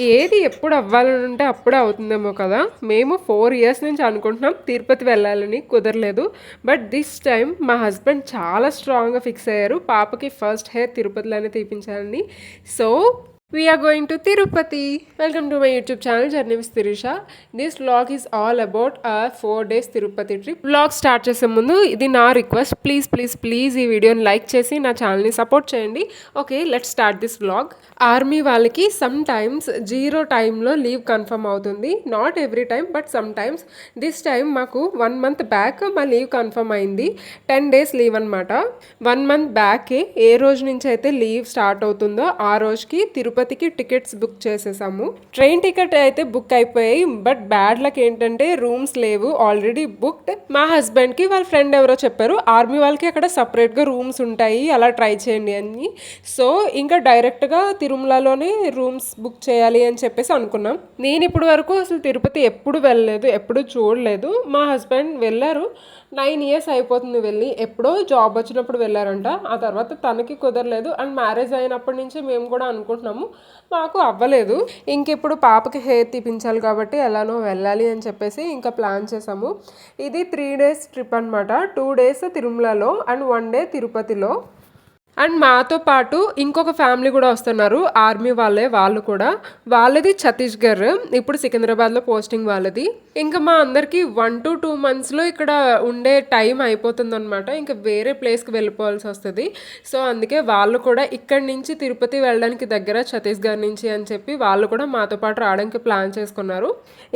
ఏది ఎప్పుడు అవ్వాలని ఉంటే అప్పుడే అవుతుందేమో కదా. మేము ఫోర్ ఇయర్స్ నుంచి అనుకుంటున్నాం తిరుపతి వెళ్ళాలని కుదరలేదు. బట్ దిస్ టైం మా హస్బెండ్ చాలా స్ట్రాంగ్గా ఫిక్స్ అయ్యారు. పాపకి ఫస్ట్ హెయిర్ తిరుపతిలోనే తీపించాలని. So we are going to Tirupati welcome to my YouTube channel journey with Trisha this vlog is all about a four days Tirupati trip vlog start చేసే ముందు ఇది నా రిక్వెస్ట్ ప్లీజ్ ప్లీజ్ ప్లీజ్ ఈ వీడియోని like చేసి నా ఛానల్ని support చేయండి. Okay let start this vlog army వాళ్ళకి సమ్ టైమ్స్ జీరో టైంలో లీవ్ కన్ఫర్మ్ అవుతుంది. Not every time but sometimes this time మాకు వన్ మంత్ బ్యాక్ మా లీవ్ కన్ఫర్మ్ అయింది. టెన్ డేస్ లీవ్ అనమాట వన్ మంత్ బ్యాకే ఏ రోజు నుంచి అయితే లీవ్ స్టార్ట్ అవుతుందో ఆ రోజుకి తిరుపతి తిరుపతికి టికెట్స్ బుక్ చేసేసాము. ట్రైన్ టికెట్ అయితే బుక్ అయిపోయాయి బట్ బ్యాడ్ లక్ ఏంటంటే రూమ్స్ లేవు ఆల్రెడీ బుక్డ్. మా హస్బెండ్కి వాళ్ళ ఫ్రెండ్ ఎవరో చెప్పారు ఆర్మీ వాళ్ళకి అక్కడ సపరేట్గా రూమ్స్ ఉంటాయి అలా ట్రై చేయండి అని. సో ఇంకా డైరెక్ట్గా తిరుమలలోనే రూమ్స్ బుక్ చేయాలి అని చెప్పేసి అనుకున్నాం. నేను ఇప్పటి వరకు అసలు తిరుపతి ఎప్పుడు వెళ్ళలేదు ఎప్పుడు చూడలేదు. మా హస్బెండ్ వెళ్ళారు. నైన్ ఇయర్స్ అయిపోతుంది వెళ్ళి. ఎప్పుడో జాబ్ వచ్చినప్పుడు వెళ్ళారంట. ఆ తర్వాత తనకి కుదరలేదు. అండ్ మ్యారేజ్ అయినప్పటి నుంచి మేము కూడా అనుకుంటున్నాము. మాకు అవ్వలేదు. ఇంకెప్పుడు పాపకి హెయిర్ తీపించాలి కాబట్టి ఎలానో వెళ్ళాలి అని చెప్పేసి ఇంకా ప్లాన్ చేసాము ఇది త్రీ డేస్ ట్రిప్ అనమాట టూ డేస్ తిరుమలలో అండ్ వన్ డే తిరుపతిలో. అండ్ మాతో పాటు ఇంకొక ఫ్యామిలీ కూడా వస్తున్నారు. ఆర్మీ వాళ్ళే వాళ్ళు కూడా. వాళ్ళది ఛత్తీస్గఢ్. ఇప్పుడు సికింద్రాబాద్లో పోస్టింగ్ వాళ్ళది. ఇంకా మా అందరికీ వన్ టు టూ మంత్స్లో ఇక్కడ ఉండే టైం అయిపోతుంది అనమాట ఇంకా వేరే ప్లేస్కి వెళ్ళిపోవాల్సి వస్తుంది. సో అందుకే వాళ్ళు కూడా ఇక్కడి నుంచి తిరుపతి వెళ్ళడానికి దగ్గర ఛత్తీస్గఢ్ నుంచి అని చెప్పి వాళ్ళు కూడా మాతో పాటు రావడానికి ప్లాన్ చేసుకున్నారు.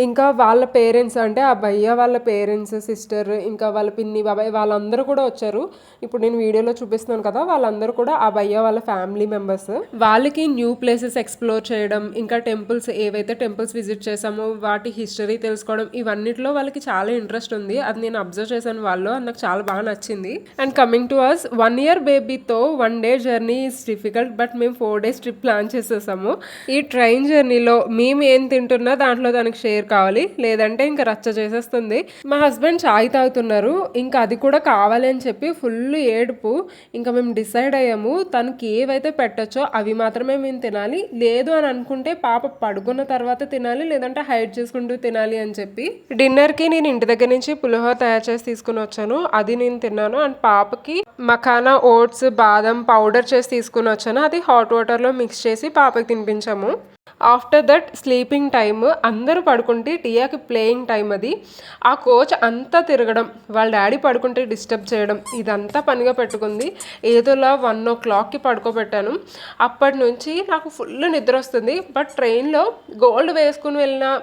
ఇంకా వాళ్ళ పేరెంట్స్ అంటే ఆ భయ్య వాళ్ళ పేరెంట్స్ సిస్టర్ ఇంకా వాళ్ళ పిన్ని బాబాయ్ వాళ్ళందరూ కూడా వచ్చారు. ఇప్పుడు నేను వీడియోలో చూపిస్తున్నాను కదా వాళ్ళందరూ కూడా ఆ భయ్య వాళ్ళ ఫ్యామిలీ మెంబర్స్ వాళ్ళకి న్యూ ప్లేసెస్ ఎక్స్ప్లోర్ చేయడం ఇంకా టెంపుల్స్ ఏవైతే టెంపుల్స్ విజిట్ చేసామో వాటి హిస్టరీ తెలుసుకోవడం ఇవన్నిటిలో వాళ్ళకి చాలా ఇంట్రెస్ట్ ఉంది. అది నేను అబ్జర్వ్ చేశాను వాళ్ళు అది నాకు చాలా బాగా నచ్చింది. And coming to us one year బేబీతో one day journey is difficult but మేము ఫోర్ డేస్ ట్రిప్ ప్లాన్ చేసేసాము. ఈ ట్రైన్ జర్నీలో మేము ఏం తింటున్నా దాంట్లో దానికి షేర్ కావాలి. లేదంటే ఇంకా రచ్చ చేసేస్తుంది. మా హస్బెండ్ చాయ్ తాగుతున్నారు. ఇంకా అది కూడా కావాలి అని చెప్పి ఫుల్ ఏడుపు. ఇంకా మేము డిసైడ్ అయ్యాము తనకి ఏవైతే పెట్టచ్చో అవి మాత్రమే మేము తినాలి. లేదు అని అనుకుంటే పాప పడుకున్న తర్వాత తినాలి లేదంటే హైడ్ చేసుకుంటూ తినాలి అని చెప్పి డిన్నర్కి నేను ఇంటి దగ్గర నుంచి పులిహోర తయారు చేసి తీసుకుని వచ్చాను. అది నేను తిన్నాను. అండ్ పాపకి మఖానా ఓట్స్ బాదం పౌడర్ చేసి తీసుకుని వచ్చాను. అది హాట్ వాటర్లో మిక్స్ చేసి పాపకి తినిపించాము. ఆఫ్టర్ దట్ స్లీపింగ్ టైమ్ అందరూ పడుకుంటే టియాకి ప్లేయింగ్ టైం అది. ఆ కోచ్ అంతా తిరగడం వాళ్ళ డాడీ పడుకుంటే డిస్టర్బ్ చేయడం ఇదంతా పనిగా పెట్టుకుంది. ఏదోలా వన్ ఓ క్లాక్కి పడుకోబెట్టాను. అప్పటి నుంచి నాకు ఫుల్ నిద్ర వస్తుంది. బట్ ట్రైన్లో గోల్డ్ వేసుకుని వెళ్ళిన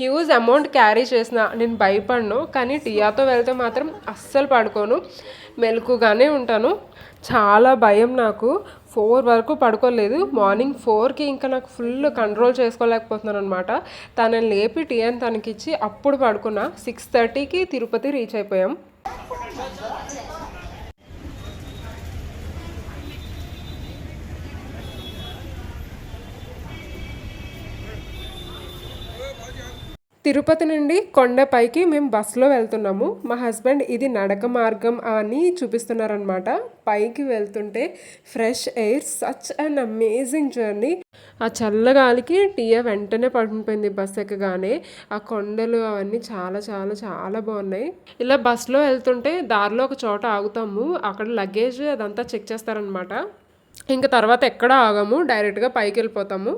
హ్యూజ్ అమౌంట్ క్యారీ చేసిన నేను భయపడను కానీ టియాతో వెళ్తే మాత్రం అస్సలు పడుకోను. మెలకుగానే ఉంటాను. చాలా భయం నాకు. ఫోర్ వరకు పడుకోలేదు. మార్నింగ్ ఫోర్కి ఇంకా నాకు ఫుల్ కంట్రోల్ చేసుకోలేకపోతున్నాను అనమాట తనని లేపి టీఎన్ తనకిచ్చి అప్పుడు పడుకున్నా. సిక్స్ థర్టీకి తిరుపతి రీచ్ అయిపోయాం. తిరుపతి నుండి కొండపైకి మేము బస్సులో వెళ్తున్నాము. మా హస్బెండ్ ఇది నడక మార్గం అని చూపిస్తున్నారనమాట పైకి వెళ్తుంటే fresh air such an amazing journey. ఆ చల్లగాలికి టీయ వెంటనే పడిపోయింది బస్ ఎక్కగానే. ఆ కొండలు అవన్నీ చాలా చాలా చాలా బాగున్నాయి. ఇలా బస్సులో వెళ్తుంటే దారిలో ఒక చోట ఆగుతాము. అక్కడ లగేజ్ అదంతా చెక్ చేస్తారనమాట ఇంకా తర్వాత ఎక్కడ ఆగము డైరెక్ట్గా పైకి వెళ్ళిపోతాము.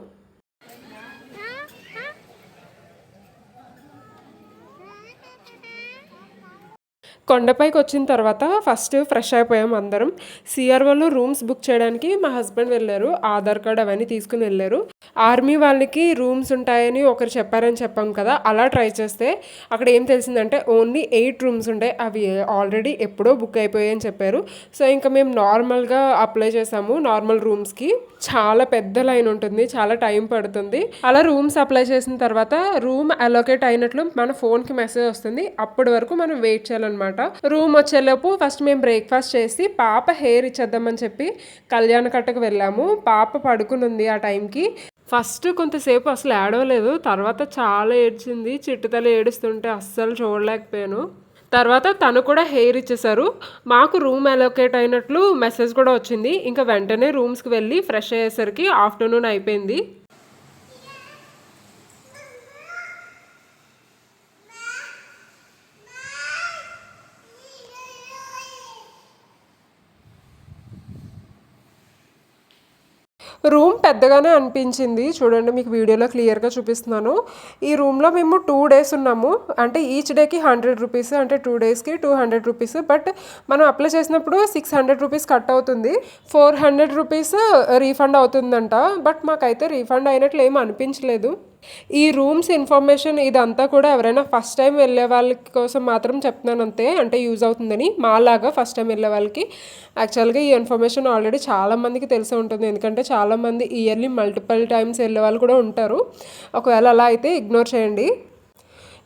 కొండపైకి వచ్చిన తర్వాత ఫస్ట్ ఫ్రెష్ అయిపోయాం అందరం. సిఆర్ఓలో రూమ్స్ బుక్ చేయడానికి మా హస్బెండ్ వెళ్ళారు. ఆధార్ కార్డ్ అవన్నీ తీసుకుని వెళ్ళారు. ఆర్మీ వాళ్ళకి రూమ్స్ ఉంటాయని ఒకరు చెప్పారని చెప్పాం కదా అలా ట్రై చేస్తే అక్కడ ఏం తెలిసిందంటే ఓన్లీ ఎయిట్ రూమ్స్ ఉంటాయి. అవి ఆల్రెడీ ఎప్పుడో బుక్ అయిపోయాయి అని చెప్పారు. సో ఇంకా మేము నార్మల్గా అప్లై చేసాము నార్మల్ రూమ్స్కి. చాలా పెద్ద లైన్ ఉంటుంది చాలా టైం పడుతుంది. అలా రూమ్స్ అప్లై చేసిన తర్వాత రూమ్ అలోకేట్ అయినట్లు మన ఫోన్కి మెసేజ్ వస్తుంది. అప్పటి వరకు మనం వెయిట్ చేయాలన్నమాట. రూమ్ వచ్చేలోపు ఫస్ట్ మేము బ్రేక్ఫాస్ట్ చేసి పాప హెయిర్ ఇచ్చేద్దామని చెప్పి కళ్యాణ కట్టకు వెళ్ళాము. పాప పడుకుని ఉంది ఆ టైంకి. ఫస్ట్ కొంతసేపు అసలు ఏడవలేదు. తర్వాత చాలా ఏడ్చింది. చిట్టుతల ఏడుస్తుంటే అస్సలు చూడలేకపోయాను. తర్వాత తను కూడా హెయిర్ ఇచ్చేసారు మాకు రూమ్ అలోకేట్ అయినట్లు మెసేజ్ కూడా వచ్చింది. ఇంకా వెంటనే రూమ్స్కి వెళ్ళి ఫ్రెష్ అయ్యేసరికి ఆఫ్టర్నూన్ అయిపోయింది. రూమ్ పెద్దగానే అనిపించింది. చూడండి మీకు వీడియోలో క్లియర్గా చూపిస్తున్నాను. ఈ రూమ్లో మేము టూ డేస్ ఉన్నాము. అంటే ఈచ్ డేకి హండ్రెడ్ రూపీస్ అంటే టూ డేస్కి టూ హండ్రెడ్ రూపీస్. బట్ మనం అప్లై చేసినప్పుడు సిక్స్ హండ్రెడ్ రూపీస్ కట్ అవుతుంది. ఫోర్ హండ్రెడ్ రూపీస్ రీఫండ్ అవుతుందంట. బట్ మాకైతే రీఫండ్ అయినట్లు ఏం అనిపించలేదు. ఈ రూమ్స్ ఇన్ఫర్మేషన్ ఇదంతా కూడా ఎవరైనా ఫస్ట్ టైం వెళ్ళే వాళ్ళ కోసం మాత్రం చెప్తున్నాను అంతే అంటే యూజ్ అవుతుందని మాలాగా ఫస్ట్ టైం వెళ్ళే వాళ్ళకి. యాక్చువల్గా ఈ ఇన్ఫర్మేషన్ ఆల్రెడీ చాలామందికి తెలిసే ఉంటుంది ఎందుకంటే చాలామంది ఇయర్లీ మల్టిపుల్ టైమ్స్ వెళ్ళే వాళ్ళు కూడా ఉంటారు. ఒకవేళ అలా అయితే ఇగ్నోర్ చేయండి.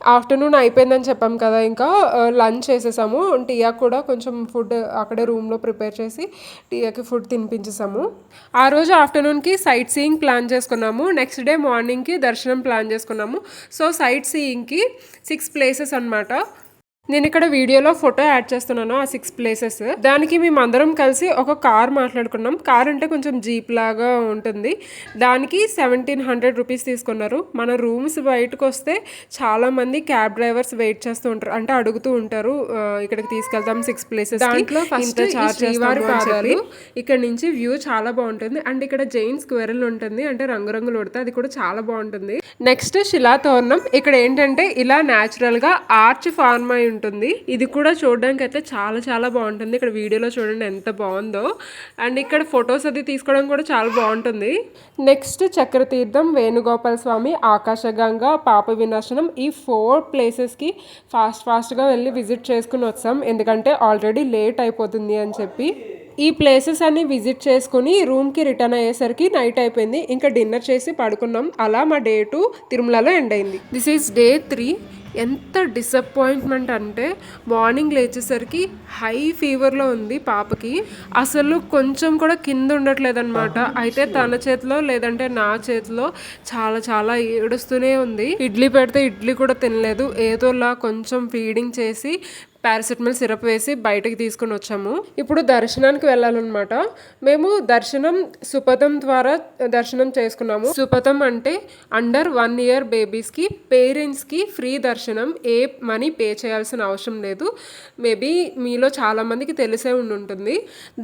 ఆఫ్టర్నూన్ అయిపోయిందని చెప్పాం కదా ఇంకా లంచ్ చేసేసాము. టీయా కూడా కొంచెం ఫుడ్ అక్కడే రూమ్లో ప్రిపేర్ చేసి టీయాకి ఫుడ్ తినిపించేసాము. ఆ రోజు ఆఫ్టర్నూన్కి సైట్ సీయింగ్ ప్లాన్ చేసుకున్నాము. నెక్స్ట్ డే మార్నింగ్కి దర్శనం ప్లాన్ చేసుకున్నాము. సో సైట్ సీయింగ్కి సిక్స్ ప్లేసెస్ అన్నమాట. నేను ఇక్కడ వీడియోలో ఫోటో యాడ్ చేస్తున్నాను ఆ సిక్స్ ప్లేసెస్ దానికి మేము అందరం కలిసి ఒక కార్ మాట్లాడుకున్నాం. కార్ అంటే కొంచెం జీప్ లాగా ఉంటుంది. దానికి సెవెంటీన్ హండ్రెడ్ రూపీస్ తీసుకున్నారు. మన రూమ్స్ బయటకు వస్తే చాలా మంది క్యాబ్ డ్రైవర్స్ వెయిట్ చేస్తూ ఉంటారు. అంటే అడుగుతూ ఉంటారు ఇక్కడికి తీసుకెళ్తాం సిక్స్ ప్లేసెస్ దాంట్లో ఫస్ట్ శ్రీవారి పాదాలు ఇక్కడ నుంచి వ్యూ చాలా బాగుంటుంది. అండ్ ఇక్కడ జైన్ స్క్వేరల్ ఉంటుంది. అంటే రంగురంగులు ఉడతా అది కూడా చాలా బాగుంటుంది. నెక్స్ట్ శిలాతోరణం ఇక్కడ ఏంటంటే ఇలా న్యాచురల్గా ఆర్చ్ ఫార్మ్ అయి ఉంటుంది. ఇది కూడా చూడడానికి అయితే చాలా చాలా బాగుంటుంది. ఇక్కడ వీడియోలో చూడండి ఎంత బాగుందో. అండ్ ఇక్కడ ఫొటోస్ అది తీసుకోవడం కూడా చాలా బాగుంటుంది. నెక్స్ట్ చక్రతీర్థం వేణుగోపాల స్వామి ఆకాశగంగా పాప వినాశనం ఈ ఫోర్ ప్లేసెస్కి ఫాస్ట్ ఫాస్ట్గా వెళ్ళి విజిట్ చేసుకుని వచ్చాం. ఎందుకంటే ఆల్రెడీ లేట్ అయిపోతుంది అని చెప్పి. ఈ ప్లేసెస్ అన్ని విజిట్ చేసుకుని రూమ్కి రిటర్న్ అయ్యేసరికి నైట్ అయిపోయింది. ఇంకా డిన్నర్ చేసి పడుకున్నాం. అలా మా డే టూ తిరుమలలో ఎండ్ అయింది. This is day three. ఎంత డిసప్పాయింట్మెంట్ అంటే మార్నింగ్ లేచేసరికి హై ఫీవర్లో ఉంది పాపకి. అసలు కొంచెం కూడా కింద ఉండట్లేదు అనమాట అయితే తన చేతిలో లేదంటే నా చేతిలో చాలా చాలా ఏడుస్తూనే ఉంది. ఇడ్లీ పెడితే ఇడ్లీ కూడా తినలేదు. ఏదోలా కొంచెం ఫీడింగ్ చేసి పారాసిటమాల్ సిరప్ వేసి బయటకి తీసుకొని వచ్చాము. ఇప్పుడు దర్శనానికి వెళ్ళాలన్నమాట. మేము దర్శనం సుపథం ద్వారా దర్శనం చేసుకున్నాము. సుపథం అంటే అండర్ వన్ ఇయర్ బేబీస్కి పేరెంట్స్కి ఫ్రీ దర్శనం ఏ మనీ పే చేయాల్సిన అవసరం లేదు. మేబీ మీలో చాలామందికి తెలిసే ఉండి ఉంటుంది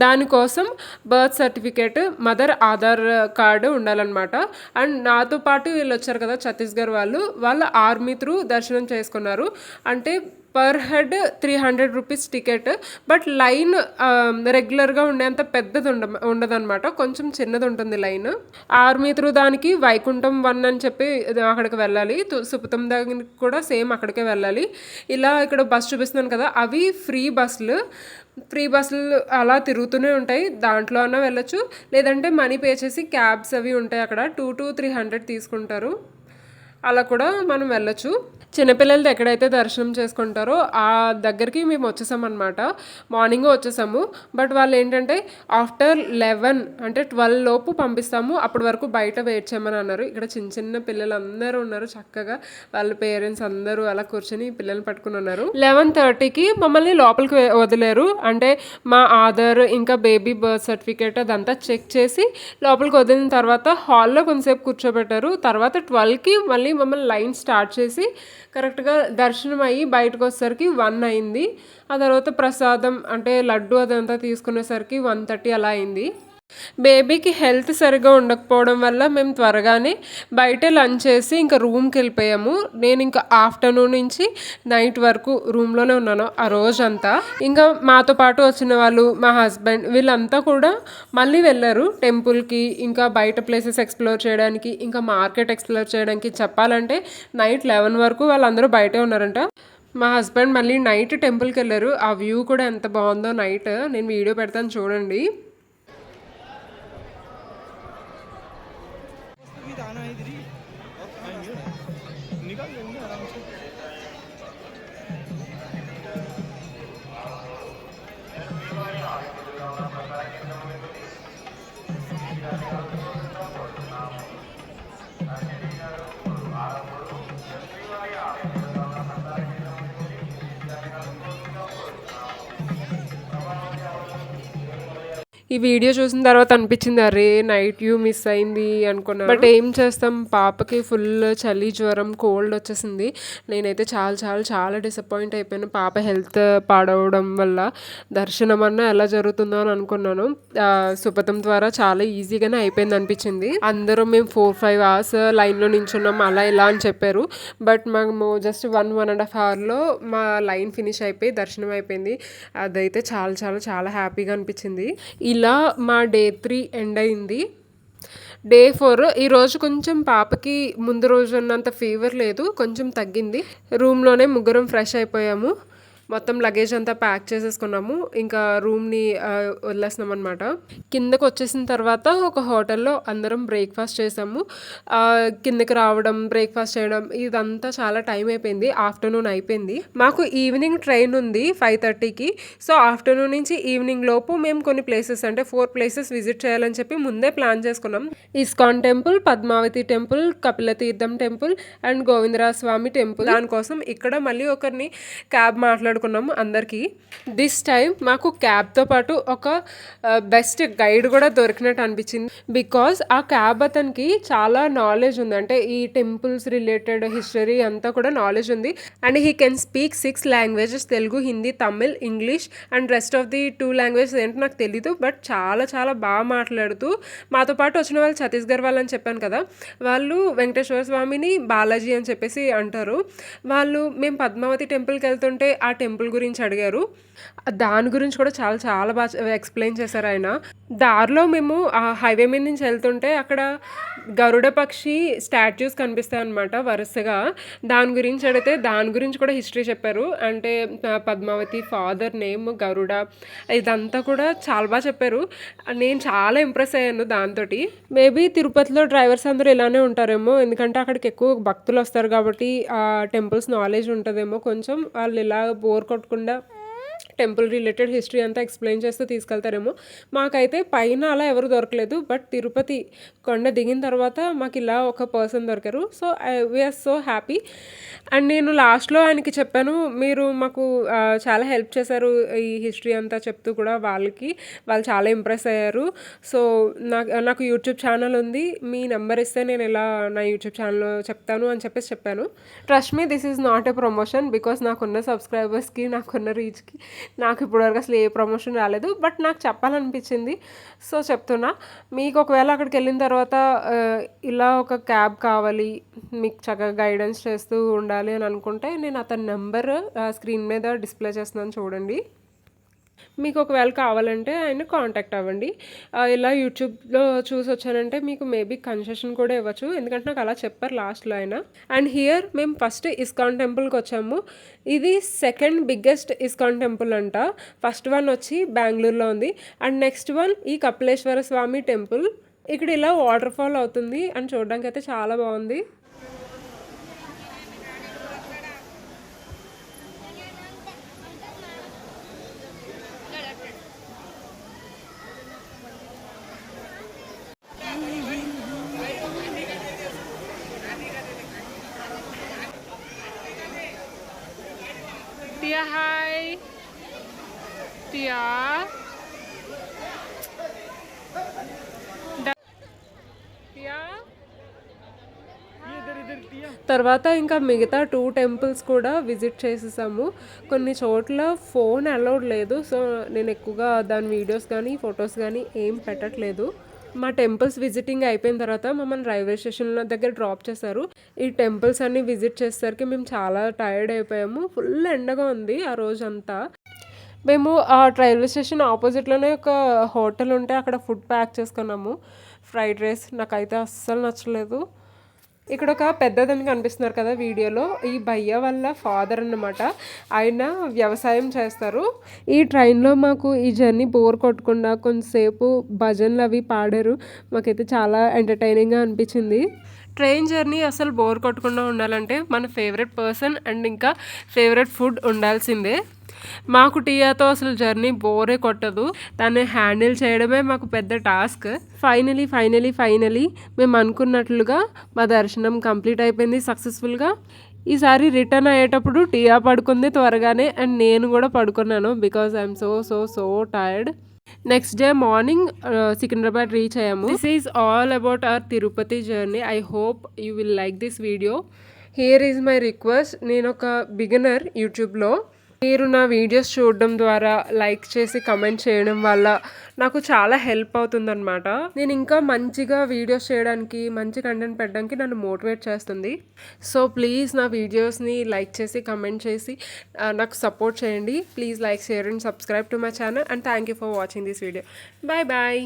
దానికోసం birth certificate mother Aadhaar card ఉండాలన్నమాట. అండ్ నాతో పాటు వీళ్ళు వచ్చారు కదా ఛత్తీస్గఢ్ వాళ్ళు. వాళ్ళ ఆర్మీ త్రూ దర్శనం చేసుకున్నారు. అంటే per head three hundred rupees ticket but line రెగ్యులర్గా ఉండేంత పెద్దది ఉండ ఉండదన్నమాట. కొంచెం చిన్నది ఉంటుంది లైన్. ఆర్మీ త్రూ దానికి వైకుంఠం వన్ అని చెప్పి అక్కడికి వెళ్ళాలి. తు- సుపతం కూడా సేమ్ అక్కడికే వెళ్ళాలి. ఇలా ఇక్కడ బస్ చూపిస్తున్నాను కదా అవి ఫ్రీ బస్సులు. ఫ్రీ బస్సులు అలా తిరుగుతూనే ఉంటాయి. దాంట్లో అన్నా వెళ్ళొచ్చు. లేదంటే మనీ పే చేసి క్యాబ్స్ అవి ఉంటాయి అక్కడ. టూ టు త్రీ హండ్రెడ్ తీసుకుంటారు. అలా కూడా మనం వెళ్ళొచ్చు. చిన్నపిల్లలది ఎక్కడైతే దర్శనం చేసుకుంటారో ఆ దగ్గరికి మేము వచ్చేసాం అనమాట మార్నింగ్ వచ్చేసాము. బట్ వాళ్ళు ఏంటంటే ఆఫ్టర్ లెవెన్ అంటే ట్వెల్వ్ లోపు పంపిస్తాము. అప్పటి వరకు బయట వెయిట్ చేయమని అన్నారు. ఇక్కడ చిన్న చిన్న పిల్లలు అందరూ ఉన్నారు చక్కగా. వాళ్ళ పేరెంట్స్ అందరూ అలా కూర్చొని పిల్లల్ని పట్టుకుని ఉన్నారు. లెవెన్ థర్టీకి మమ్మల్ని లోపలికి వదిలేరు. అంటే మా ఆధార్ ఇంకా బేబీ బర్త్ సర్టిఫికేట్ అదంతా చెక్ చేసి లోపలికి వదిలిన తర్వాత హాల్లో కొంతసేపు కూర్చోబెట్టారు. తర్వాత ట్వెల్వ్కి మళ్ళీ మమ్మల్ని లైన్ స్టార్ట్ చేసి కరెక్ట్గా దర్శనం అయ్యి బయటకు వచ్చేసరికి వన్ అయింది. ఆ తర్వాత ప్రసాదం అంటే లడ్డు అదంతా తీసుకునేసరికి వన్ థర్టీ అలా అయింది. బేబీకి హెల్త్ సరిగా ఉండకపోవడం వల్ల మేము త్వరగానే బయట లంచ్ చేసి ఇంకా రూమ్కి వెళ్ళిపోయాము. నేను ఇంకా ఆఫ్టర్నూన్ నుంచి నైట్ వరకు రూమ్లోనే ఉన్నాను ఆ రోజంతా. ఇంకా మాతో పాటు వచ్చిన వాళ్ళు మా హస్బెండ్ వీళ్ళంతా కూడా మళ్ళీ వెళ్ళారు టెంపుల్కి. ఇంకా బయట ప్లేసెస్ ఎక్స్ప్లోర్ చేయడానికి ఇంకా మార్కెట్ ఎక్స్ప్లోర్ చేయడానికి చెప్పాలంటే నైట్ లెవెన్ వరకు వాళ్ళందరూ బయటే ఉన్నారంట. మా హస్బెండ్ మళ్ళీ నైట్ టెంపుల్కి వెళ్ళారు. ఆ వ్యూ కూడా ఎంత బాగుందో నైట్. నేను వీడియో పెడతాను చూడండి. కోరుతున్నాము ఈ వీడియో చూసిన తర్వాత అనిపించింది అరే నైట్ వ్యూ మిస్ అయింది అనుకున్నాను. బట్ ఏం చేస్తాం? పాపకి ఫుల్ చలి జ్వరం కోల్డ్ వచ్చేసింది. నేనైతే చాలా చాలా చాలా డిసప్పాయింట్ అయిపోయాను. పాప హెల్త్ పాడవడం వల్ల దర్శనం అన్నా ఎలా జరుగుతుందో అని అనుకున్నాను. సుపథం ద్వారా చాలా ఈజీగానే అయిపోయింది అనిపించింది. అందరూ మేము ఫోర్ ఫైవ్ అవర్స్ లైన్లో నించున్నాం. అలా ఇలా అని చెప్పారు. బట్ మేము just one one and half అవర్లో మా లైన్ ఫినిష్ అయిపోయి దర్శనం అయిపోయింది. అదైతే చాలా చాలా చాలా హ్యాపీగా అనిపించింది. ఇలా మా డే త్రీ ఎండ్ అయింది. డే ఫోర్ ఈరోజు కొంచెం పాపకి ముందు రోజు ఉన్నంత ఫీవర్ లేదు కొంచెం తగ్గింది. రూమ్లోనే ముగ్గురం ఫ్రెష్ అయిపోయాము. మొత్తం లగేజ్ అంతా ప్యాక్ చేసేసుకున్నాము. ఇంకా రూమ్ని వదిలేస్తున్నాం అనమాట కిందకు వచ్చేసిన తర్వాత ఒక హోటల్లో అందరం బ్రేక్ఫాస్ట్ చేసాము. కిందకి రావడం బ్రేక్ఫాస్ట్ చేయడం ఇదంతా చాలా టైం అయిపోయింది. ఆఫ్టర్నూన్ అయిపోయింది. మాకు ఈవినింగ్ ట్రైన్ ఉంది ఫైవ్ థర్టీకి సో ఆఫ్టర్నూన్ నుంచి ఈవినింగ్ లోపు మేము కొన్ని ప్లేసెస్ అంటే ఫోర్ ప్లేసెస్ విజిట్ చేయాలని చెప్పి ముందే ప్లాన్ చేసుకున్నాం. ISKCON temple Padmavati temple Kapila Theertham temple and Govindaraja Swamy temple దానికోసం ఇక్కడ మళ్ళీ ఒకరిని క్యాబ్ మాట్లాడుకున్నాము అందరికీ. దిస్ టైం మాకు క్యాబ్తో పాటు ఒక బెస్ట్ గైడ్ కూడా దొరికినట్టు అనిపించింది. బికాస్ ఆ క్యాబ్ అతనికి చాలా నాలెడ్జ్ ఉంది. అంటే ఈ టెంపుల్స్ రిలేటెడ్ హిస్టరీ అంతా కూడా నాలెడ్జ్ ఉంది. And he can speak six languages Telugu Hindi Tamil English and rest of the two languages ఏంటో నాకు తెలీదు. బట్ చాలా చాలా బాగా మాట్లాడుతూ మాతో పాటు వచ్చిన వాళ్ళు ఛత్తీస్గఢ్ వాళ్ళని చెప్పాను కదా. వాళ్ళు వెంకటేశ్వర స్వామిని బాలాజీ అని చెప్పేసి అంటారు. వాళ్ళు మేము పద్మావతి టెంపుల్కి వెళ్తుంటే ఆ టెంపుల్ గురించి అడిగారు. దాని గురించి కూడా చాలా చాలా బాగా ఎక్స్ప్లెయిన్ చేశారు ఆయన. దారిలో మేము ఆ హైవే మీద నుంచి వెళ్తుంటే అక్కడ గరుడ పక్షి స్టాచ్యూస్ కనిపిస్తాయి అనమాట వరుసగా. దాని గురించి అడిగితే దాని గురించి కూడా హిస్టరీ చెప్పారు. అంటే పద్మావతి ఫాదర్ నేమ్ గరుడ ఇదంతా కూడా చాలా బాగా చెప్పారు. నేను చాలా ఇంప్రెస్ అయ్యాను దాంతో మేబీ తిరుపతిలో డ్రైవర్స్ అందరూ ఇలానే ఉంటారేమో ఎందుకంటే అక్కడికి ఎక్కువ భక్తులు వస్తారు కాబట్టి ఆ టెంపుల్స్ నాలెడ్జ్ ఉంటుందేమో. కొంచెం వాళ్ళు ఇలా బోర్ కొట్టకుండా టెంపుల్ రిలేటెడ్ హిస్టరీ అంతా ఎక్స్ప్లెయిన్ చేస్తూ తీసుకెళ్తారేమో. మాకైతే పైన అలా ఎవరు దొరకలేదు బట్ తిరుపతి కొండ దిగిన తర్వాత మాకు ఇలా ఒక పర్సన్ దొరికారు. So I we're so happy. And నేను లాస్ట్లో ఆయనకి చెప్పాను మీరు మాకు చాలా హెల్ప్ చేశారు ఈ హిస్టరీ అంతా చెప్తూ కూడా వాళ్ళకి. వాళ్ళు చాలా ఇంప్రెస్ అయ్యారు. సో నాకు నాకు యూట్యూబ్ ఛానల్ ఉంది మీ నెంబర్ ఇస్తే నేను ఇలా నా యూట్యూబ్ ఛానల్లో చెప్తాను అని చెప్పేసి చెప్పాను. Trust me this is not a promotion because నాకున్న సబ్స్క్రైబర్స్కి నాకున్న రీచ్కి నాకు ఇప్పటివరకు అసలు ఏ ప్రమోషన్ రాలేదు బట్ నాకు చెప్పాలనిపించింది. సో చెప్తున్నా. మీకు ఒకవేళ అక్కడికి వెళ్ళిన తర్వాత ఇలా ఒక క్యాబ్ కావాలి మీకు చక్కగా గైడెన్స్ చేస్తూ ఉండాలి అని అనుకుంటే నేను అతని నెంబర్ స్క్రీన్ మీద డిస్ప్లే చేస్తున్నాను చూడండి. మీకు ఒకవేళ కావాలంటే ఆయన కాంటాక్ట్ అవ్వండి. ఇలా యూట్యూబ్లో చూసి వచ్చానంటే మీకు మేబీ కన్సెషన్ కూడా ఇవ్వచ్చు. ఎందుకంటే నాకు అలా చెప్పారు లాస్ట్లో ఆయన. అండ్ హియర్ మేము ఫస్ట్ ఇస్కాన్ టెంపుల్కి వచ్చాము. ఇది సెకండ్ బిగ్గెస్ట్ ఇస్కాన్ టెంపుల్ అంట. ఫస్ట్ వన్ వచ్చి బెంగళూరులో ఉంది. అండ్ నెక్స్ట్ వన్ ఈ కపిలేశ్వర స్వామి టెంపుల్. ఇక్కడ ఇలా వాటర్ ఫాల్ అవుతుంది అండ్ చూడడానికి అయితే చాలా బాగుంది. హాయ్ టియా టియా తర్వాత ఇంకా మిగతా టూ టెంపుల్స్ కూడా విజిట్ చేసేసాము. కొన్ని చోట్ల ఫోన్ అలౌడ్ లేదు. సో నేను ఎక్కువగా దాని వీడియోస్ కానీ ఫొటోస్ కానీ ఏం పెట్టట్లేదు. మా టెంపుల్స్ విజిటింగ్ అయిపోయిన తర్వాత మమ్మల్ని రైల్వే స్టేషన్ దగ్గర డ్రాప్ చేశారు. ఈ టెంపుల్స్ అన్ని విజిట్ చేసేసరికి మేము చాలా టైర్డ్ అయిపోయాము. ఫుల్ ఎండగా ఉంది ఆ రోజంతా. మేము ఆ రైల్వే స్టేషన్ ఆపోజిట్లోనే ఒక హోటల్ ఉంటే అక్కడ ఫుడ్ ప్యాక్ చేసుకున్నాము. ఫ్రైడ్ రైస్ నాకైతే అస్సలు నచ్చలేదు. ఇక్కడ ఒక పెద్దదని కనిపిస్తున్నారు కదా వీడియోలో. ఈ భయ్య వాళ్ళ ఫాదర్ అన్నమాట. ఆయన వ్యవసాయం చేస్తారు. ఈ ట్రైన్లో మాకు ఈ జర్నీ బోర్ కొట్టకుండా కొంతసేపు భజనలు అవి పాడారు. మాకైతే చాలా ఎంటర్టైనింగ్గా అనిపించింది. ట్రైన్ జర్నీ అసలు బోర్ కొట్టకుండా ఉండాలంటే మన ఫేవరెట్ పర్సన్ అండ్ ఇంకా ఫేవరెట్ ఫుడ్ ఉండాల్సిందే. మాకు టీయాతో అసలు జర్నీ బోరే కొట్టదు. దాన్ని హ్యాండిల్ చేయడమే మాకు పెద్ద టాస్క్. ఫైనలీ ఫైనలీ ఫైనలీ మేము అనుకున్నట్లుగా మా దర్శనం కంప్లీట్ అయిపోయింది సక్సెస్ఫుల్గా. ఈసారి రిటర్న్ అయ్యేటప్పుడు టీయా పడుకుంది త్వరగానే అండ్ నేను కూడా పడుకున్నాను because I'm so so so tired. Next day morning Secunderabad reach అయ్యాము. This is all about our Tirupati journey. I hope you will like this video here is my request నేను ఒక బిగినర్ యూట్యూబ్లో మీరు నా videos చూడడం ద్వారా like చేసి comment చేయడం వల్ల నాకు చాలా హెల్ప్ అవుతుందన్నమాట. నేను ఇంకా మంచిగా వీడియోస్ చేయడానికి మంచి కంటెంట్ పెట్టడానికి నన్ను మోటివేట్ చేస్తుంది. సో ప్లీజ్ నా వీడియోస్ని లైక్ చేసి కమెంట్ చేసి నాకు సపోర్ట్ చేయండి. Please like share and subscribe to my channel and thank you for watching this video. Bye bye.